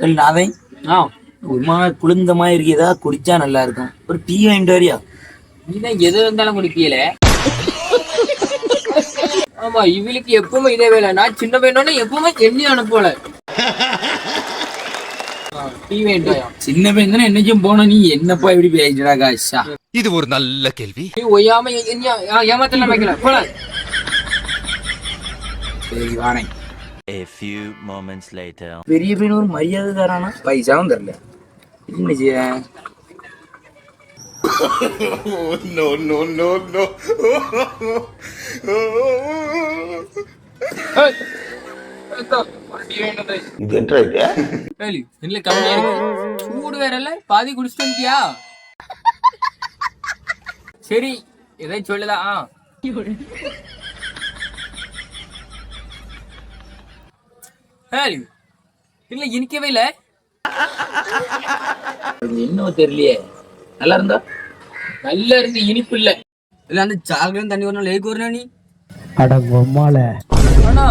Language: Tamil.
இல்லை நாதன். ஆ. ஒரு மாதிரி குளிர்ந்த மாதிரி இருக்குதா குடிச்சா நல்லா இருக்கும். ஒரு டீ வாங்கிட்டு வரியா? நீ தான் எது இருந்தாலும் குடிக்கல ஆமா இவளுக்கு எப்பவுமே இதே வேலை. நான் சின்ன பையனோட எப்பவுமே எண்ணி அனுப்பல. டீ வேண்டாம் சின்ன பையன் தானே என்னைக்கும் போன நீ என்னப்பா இப்படி பேசிடா காஷா இது ஒரு நல்ல கேள்வி. நீ ஒய்யாம ஏமாத்தலாம் வைக்கல. போல சரி வானே A few moments later. பெரிய பையன் ஒரு மரியாதை தரானா பைசாவும் தரல என்ன செய்ய கேளு இல்ல கம்மியா இருக்கு. சூடு வேற இல்ல பாதி குடிச்சிட்டு வந்துட்டியா? சரி ஏதாச்சும் சொல்லுதா கேளு இல்ல இனிக்கவே இல்ல. இன்னும் தெரியலையே. நல்லா இருந்தா? நல்லா இருந்து இனிப்பு இல்ல. இல்ல அந்த சாக்லேட் தண்ணி வரணும் லேக் வரணும் நீ? அட பொம்மால ஆனா